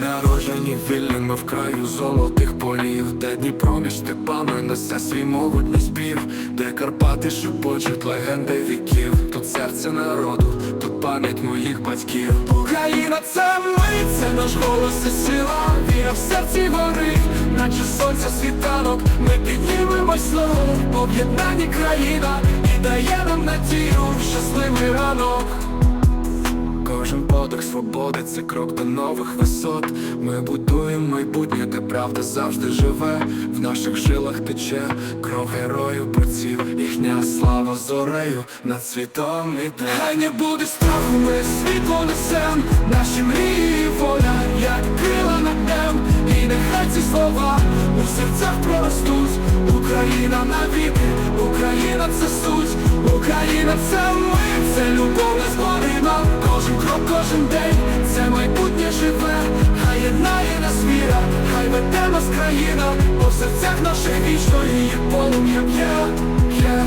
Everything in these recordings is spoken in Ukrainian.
Народжені вільними в краю золотих полів, де Дніпро між степами несе свій могутній спів, де Карпати шепочуть легенди віків, тут серце народу, тут пам'ять моїх батьків. Україна це ми, це наш голос і сила, віра в серці горить, наче сонця світанок, ми піднімемось знову, об'єднані країна і дає нам надію щасливий ранок. Подих свободи це крок до нових висот. Ми будуємо майбутнє, де правда завжди живе. В наших жилах тече кров героїв, борців, їхня слава зорею над світом іде. Хай не буде страху, ми світло несем, наші мрії, воля, як крила над днем. І нехай ці слова у серцях проростуть. Україна навіки, Україна це суть, Україна це ми, це любов незгорима Кожен нас країна, в серцях наших вічно її полум'я п'є, п'є.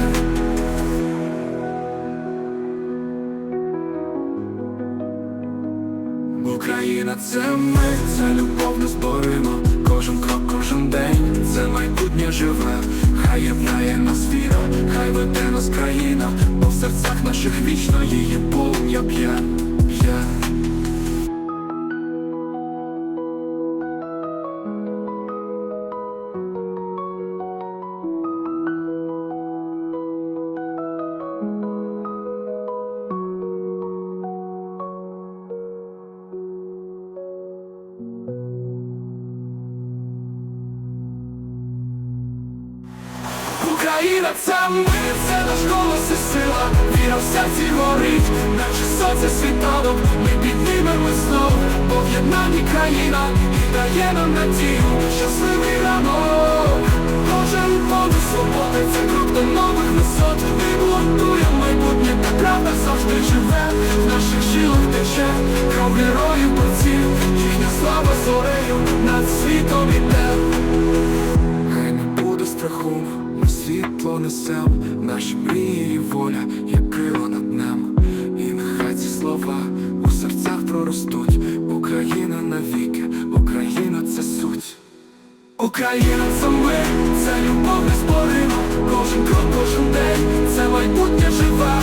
Україна це ми, це любов незборима Кожен крок, кожен день, це майбутнє живе, хай єднає нас віра, хай веде нас країна, бо в серцях наших вічно її полум'я п'є, п'є. Україна це ми, це наш голос і сила, віра в серці горить, наче сонце світанок, ми піднімемо знову, об'єднані країна і дає нам надію, щасливий ранок. Кожен подих свободи, це крок до нових висот. Ми будуємо майбутнє, та правда завжди живе. В наших жилах тече кров героїв борців, їхня слава зорею світло несем, наші мрії і воля, як крила над днем. І нехай ці слова у серцях проростуть. Україна навіки, Україна це суть. Україна це ми, це любов неспорима, кожен крок, кожен день, це майбутнє живе,